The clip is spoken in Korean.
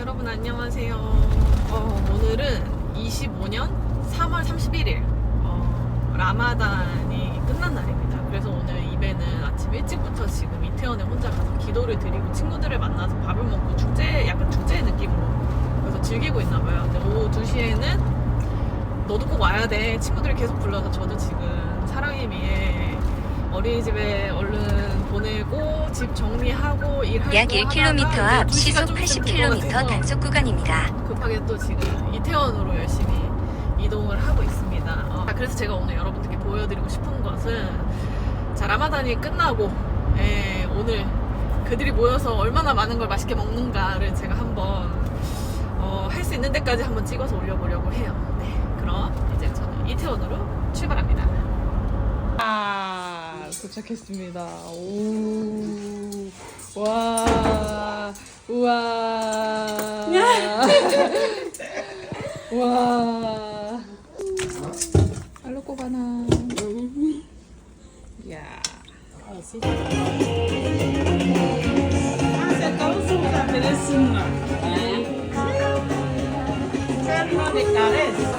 여러분 안녕하세요. 어, 오늘은 25년 3월 31일 어, 라마단이 끝난 날입니다. 그래서 오늘 입에는 아침 일찍부터 지금 이태원에 혼자 가서 기도를 드리고 친구들을 만나서 밥을 먹고 축제 약간 축제 느낌으로 그래서 즐기고 있나 봐요. 오후 2시에는 너도 꼭 와야 돼. 친구들이 계속 불러서 저도 지금 사랑의 미에 어린이집에 얼른 집 정리하고 일할 약거 1km 하다가 앞 이제 2시가 시속 좀 있으면 될것 80km 같아서 단속 구간입니다. 급하게 또 지금 이태원으로 열심히 이동을 하고 있습니다. 어, 아, 그래서 제가 오늘 여러분들께 보여드리고 싶은 것은 자 라마단이 끝나고 예, 오늘 그들이 모여서 얼마나 많은 걸 맛있게 먹는가를 제가 한번 어, 할 수 있는 데까지 한번 찍어서 올려보려고 해요. 네, 그럼 이제 저는 이태원으로 출발합니다. 아 도착했습니다. 오, 와, 우와, 와. 알로 꼬바나. 야. Então, se você oferecer uma, né? Serve uma de carência?